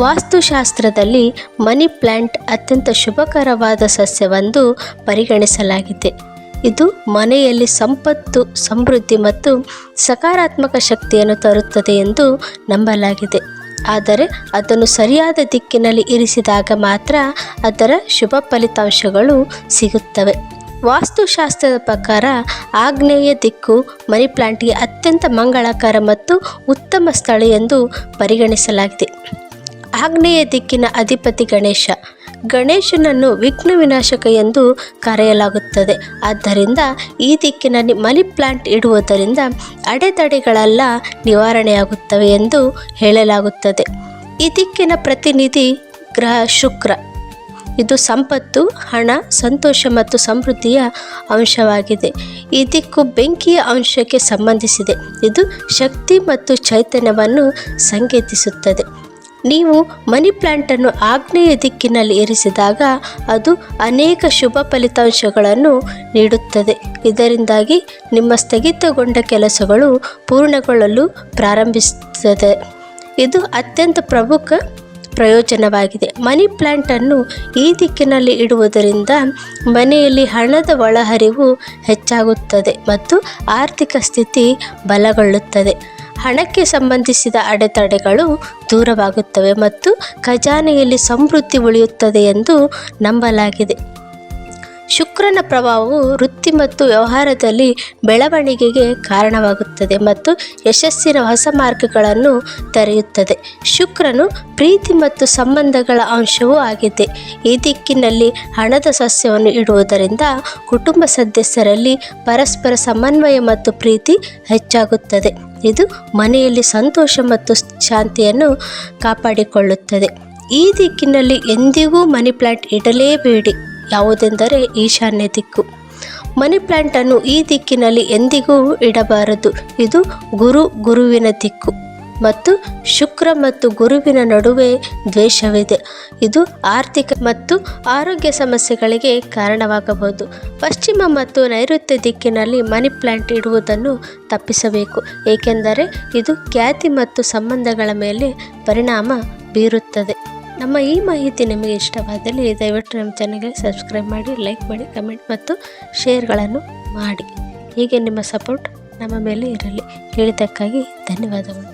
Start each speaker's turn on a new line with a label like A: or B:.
A: ವಾಸ್ತುಶಾಸ್ತ್ರದಲ್ಲಿ money plant ಅತ್ಯಂತ ಶುಭಕರವಾದ ಸಸ್ಯವೆಂದು ಪರಿಗಣಿಸಲಾಗಿದೆ. ಇದು ಮನೆಯಲ್ಲಿ ಸಂಪತ್ತು, ಸಮೃದ್ಧಿ ಮತ್ತು ಸಕಾರಾತ್ಮಕ ಶಕ್ತಿಯನ್ನು ತರುತ್ತದೆ ಎಂದು ನಂಬಲಾಗಿದೆ. ಆದರೆ ಅದನ್ನು ಸರಿಯಾದ ದಿಕ್ಕಿನಲ್ಲಿ ಇರಿಸಿದಾಗ ಮಾತ್ರ ಅದರ ಶುಭ ಫಲಿತಾಂಶಗಳು ಸಿಗುತ್ತವೆ. ವಾಸ್ತುಶಾಸ್ತ್ರದ ಪ್ರಕಾರ ಆಗ್ನೇಯ ದಿಕ್ಕು ಮನಿ ಪ್ಲಾಂಟ್ಗೆ ಅತ್ಯಂತ ಮಂಗಳಕರ ಮತ್ತು ಉತ್ತಮ ಸ್ಥಳ ಎಂದು ಪರಿಗಣಿಸಲಾಗಿದೆ. ಆಗ್ನೇಯ ದಿಕ್ಕಿನ ಅಧಿಪತಿ ಗಣೇಶ. ಗಣೇಶನನ್ನು ವಿಘ್ನ ವಿನಾಶಕ ಎಂದು ಕರೆಯಲಾಗುತ್ತದೆ. ಆದ್ದರಿಂದ ಈ ದಿಕ್ಕಿನಲ್ಲಿ ಮನಿ ಪ್ಲಾಂಟ್ ಇಡುವುದರಿಂದ ಅಡೆತಡೆಗಳೆಲ್ಲ ನಿವಾರಣೆಯಾಗುತ್ತವೆ ಎಂದು ಹೇಳಲಾಗುತ್ತದೆ. ಈ ದಿಕ್ಕಿನ ಪ್ರತಿನಿಧಿ ಗ್ರಹ ಶುಕ್ರ. ಇದು ಸಂಪತ್ತು, ಹಣ, ಸಂತೋಷ ಮತ್ತು ಸಮೃದ್ಧಿಯ ಅಂಶವಾಗಿದೆ. ಈ ದಿಕ್ಕು ಬೆಂಕಿಯ ಅಂಶಕ್ಕೆ ಸಂಬಂಧಿಸಿದೆ. ಇದು ಶಕ್ತಿ ಮತ್ತು ಚೈತನ್ಯವನ್ನು ಸಂಕೇತಿಸುತ್ತದೆ. ನೀವು ಮನಿ ಪ್ಲಾಂಟನ್ನು ಆಗ್ನೇಯ ದಿಕ್ಕಿನಲ್ಲಿ ಇರಿಸಿದಾಗ ಅದು ಅನೇಕ ಶುಭ ಫಲಿತಾಂಶಗಳನ್ನು ನೀಡುತ್ತದೆ. ಇದರಿಂದಾಗಿ ನಿಮ್ಮ ಸ್ಥಗಿತಗೊಂಡ ಕೆಲಸಗಳು ಪೂರ್ಣಗೊಳ್ಳಲು ಪ್ರಾರಂಭಿಸುತ್ತದೆ. ಇದು ಅತ್ಯಂತ ಪ್ರಮುಖ ಪ್ರಯೋಜನವಾಗಿದೆ. ಮನಿ ಪ್ಲಾಂಟನ್ನು ಈ ದಿಕ್ಕಿನಲ್ಲಿ ಇಡುವುದರಿಂದ ಮನೆಯಲ್ಲಿ ಹಣದ ಒಳಹರಿವು ಹೆಚ್ಚಾಗುತ್ತದೆ ಮತ್ತು ಆರ್ಥಿಕ ಸ್ಥಿತಿ ಬಲಗೊಳ್ಳುತ್ತದೆ. ಹಣಕ್ಕೆ ಸಂಬಂಧಿಸಿದ ಅಡೆತಡೆಗಳು ದೂರವಾಗುತ್ತವೆ ಮತ್ತು ಖಜಾನೆಯಲ್ಲಿ ಸಮೃದ್ಧಿ ಉಳಿಯುತ್ತದೆ ಎಂದು ನಂಬಲಾಗಿದೆ. ಶುಕ್ರನ ಪ್ರಭಾವವು ವೃತ್ತಿ ಮತ್ತು ವ್ಯವಹಾರದಲ್ಲಿ ಬೆಳವಣಿಗೆಗೆ ಕಾರಣವಾಗುತ್ತದೆ ಮತ್ತು ಯಶಸ್ಸಿನ ಹೊಸ ಮಾರ್ಗಗಳನ್ನು ತೆರೆಯುತ್ತದೆ. ಶುಕ್ರನು ಪ್ರೀತಿ ಮತ್ತು ಸಂಬಂಧಗಳ ಅಂಶವೂ ಆಗಿದೆ. ಈ ದಿಕ್ಕಿನಲ್ಲಿ ಹಣದ ಸಸ್ಯವನ್ನು ಇಡುವುದರಿಂದ ಕುಟುಂಬ ಸದಸ್ಯರಲ್ಲಿ ಪರಸ್ಪರ ಸಮನ್ವಯ ಮತ್ತು ಪ್ರೀತಿ ಹೆಚ್ಚಾಗುತ್ತದೆ. ಇದು ಮನೆಯಲ್ಲಿ ಸಂತೋಷ ಮತ್ತು ಶಾಂತಿಯನ್ನು ಕಾಪಾಡಿಕೊಳ್ಳುತ್ತದೆ. ಈ ದಿಕ್ಕಿನಲ್ಲಿ ಎಂದಿಗೂ ಮನಿ ಪ್ಲಾಂಟ್ ಇಡಲೇಬೇಡಿ. ಯಾವುದೆಂದರೆ ಈಶಾನ್ಯ ದಿಕ್ಕು. ಮನಿ ಪ್ಲಾಂಟನ್ನು ಈ ದಿಕ್ಕಿನಲ್ಲಿ ಎಂದಿಗೂ ಇಡಬಾರದು. ಇದು ಗುರು ಗುರುವಿನ ದಿಕ್ಕು. ಮತ್ತು ಶುಕ್ರ ಮತ್ತು ಗುರುವಿನ ನಡುವೆ ದ್ವೇಷವಿದೆ. ಇದು ಆರ್ಥಿಕ ಮತ್ತು ಆರೋಗ್ಯ ಸಮಸ್ಯೆಗಳಿಗೆ ಕಾರಣವಾಗಬಹುದು. ಪಶ್ಚಿಮ ಮತ್ತು ನೈಋತ್ಯ ದಿಕ್ಕಿನಲ್ಲಿ ಮನಿ ಪ್ಲಾಂಟ್ ಇಡುವುದನ್ನು ತಪ್ಪಿಸಬೇಕು. ಏಕೆಂದರೆ ಇದು ಖ್ಯಾತಿ ಮತ್ತು ಸಂಬಂಧಗಳ ಮೇಲೆ ಪರಿಣಾಮ ಬೀರುತ್ತದೆ. ನಮ್ಮ ಈ ಮಾಹಿತಿ ನಿಮಗೆ ಇಷ್ಟವಾದಲ್ಲಿ ದಯವಿಟ್ಟು ನಮ್ಮ ಚಾನಲ್ಗೆ ಸಬ್ಸ್ಕ್ರೈಬ್ ಮಾಡಿ, ಲೈಕ್ ಮಾಡಿ, ಕಮೆಂಟ್ ಮತ್ತು ಶೇರ್ಗಳನ್ನು ಮಾಡಿ. ಹೀಗೆ ನಿಮ್ಮ ಸಪೋರ್ಟ್ ನಮ್ಮ ಮೇಲೆ ಇರಲಿ. ಹೇಳಿದ್ದಕ್ಕಾಗಿ ಧನ್ಯವಾದಗಳು.